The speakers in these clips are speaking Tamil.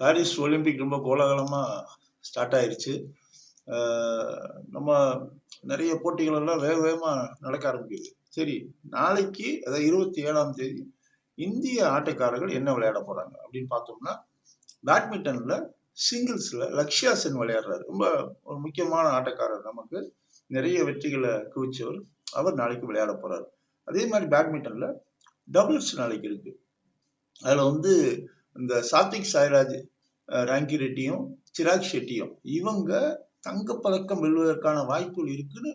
பாரிஸ் ஒலிம்பிக் ரொம்ப கோலாகலமாக ஸ்டார்ட் ஆயிடுச்சு நம்ம நிறைய போட்டிகள் எல்லாம் வேக வேகமாக நடக்க ஆரம்பிக்குது. சரி நாளைக்கு அதாவது இருபத்தி ஏழாம் தேதி இந்திய ஆட்டக்காரர்கள் என்ன விளையாட போறாங்க அப்படின்னு பார்த்தோம்னா பேட்மிண்டன்ல சிங்கிள்ஸ்ல லக்ஷயா சென் விளையாடுறாரு. ரொம்ப ஒரு முக்கியமான ஆட்டக்காரர் நமக்கு. நிறைய வெற்றிகளை குவிச்சவர். அவர் நாளைக்கு விளையாட போறாரு. அதே மாதிரி பேட்மிண்டன்ல டபுள்ஸ் நாளைக்கு இருக்கு. அதுல வந்து இந்த சாத்விக் சாய்ராஜ் ராங்கி ரெட்டியும் சிராக் ஷெட்டியும் இவங்க தங்கப்பதக்கம் வெல்வதற்கான வாய்ப்புகள் இருக்குன்னு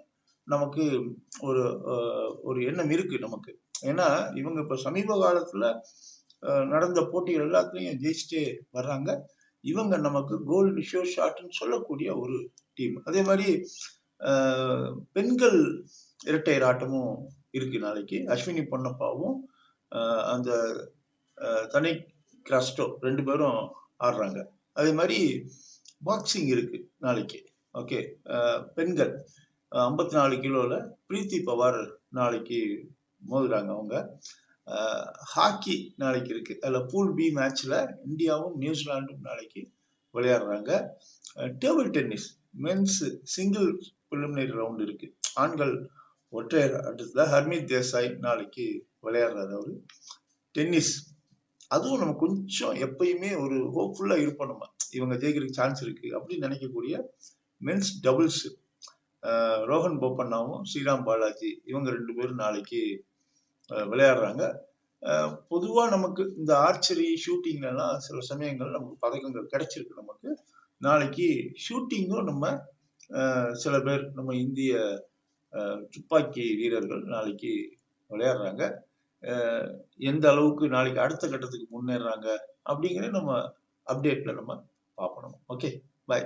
நமக்கு ஒரு ஒரு எண்ணம் இருக்கு நமக்கு. ஏன்னா இவங்க இப்ப சமீப காலத்துல நடந்த போட்டிகள் எல்லாத்துலயும் ஜெயிச்சுட்டே வர்றாங்க. இவங்க நமக்கு கோல்டு ஷோ ஷாட்னு சொல்லக்கூடிய ஒரு டீம் அதே மாதிரி பெண்கள் இரட்டையர் ஆட்டமும் இருக்கு நாளைக்கு. அஸ்வினி பொன்னப்பாவும் அந்த தனி கிராஸ்டோ ரெண்டு பேரும் ஆடுறாங்க. அதே மாதிரி பாக்ஸிங் இருக்கு நாளைக்கு ஓகே பெண்கள் ஐம்பத்தி நாலு கிலோவில் பிரீத்தி பவார் நாளைக்கு மோதுறாங்க அவங்க. ஹாக்கி நாளைக்கு இருக்கு. அதில் பூல் பி மேட்ச்ல இந்தியாவும் நியூசிலாண்டும் நாளைக்கு விளையாடுறாங்க. Table tennis men's single preliminary round இருக்கு. ஆண்கள் ஒற்றையர் ஆட்டத்தில் ஹர்மித் தேசாய் நாளைக்கு விளையாடுறாரு அவரு. டென்னிஸ் அதுவும் நம்ம கொஞ்சம் எப்பயுமே ஒரு ஹோப்ஃபுல்லா இருப்போம் நம்ம. இவங்க ஜெயிக்கிறதுக்கு சான்ஸ் இருக்கு அப்படின்னு நினைக்கக்கூடிய மென்ஸ் டபுள்ஸ் ரோஹன் போப்பண்ணாவும் ஸ்ரீராம் பாலாஜி இவங்க ரெண்டு பேரும் நாளைக்கு விளையாடுறாங்க. பொதுவா நமக்கு இந்த ஆர்ச்சரி ஷூட்டிங்லாம் சில சமயங்கள் நமக்கு பதக்கங்கள் கிடைச்சிருக்கு நமக்கு. நாளைக்கு ஷூட்டிங்கும் நம்ம சில பேர் நம்ம இந்திய துப்பாக்கி வீரர்கள் நாளைக்கு விளையாடுறாங்க. எந்த அளவுக்கு நாளைக்கு அடுத்த கட்டத்துக்கு முன்னேறாங்க அப்படிங்கிறத நம்ம அப்டேட்ல நம்ம பார்க்கணும் ஓகே பாய்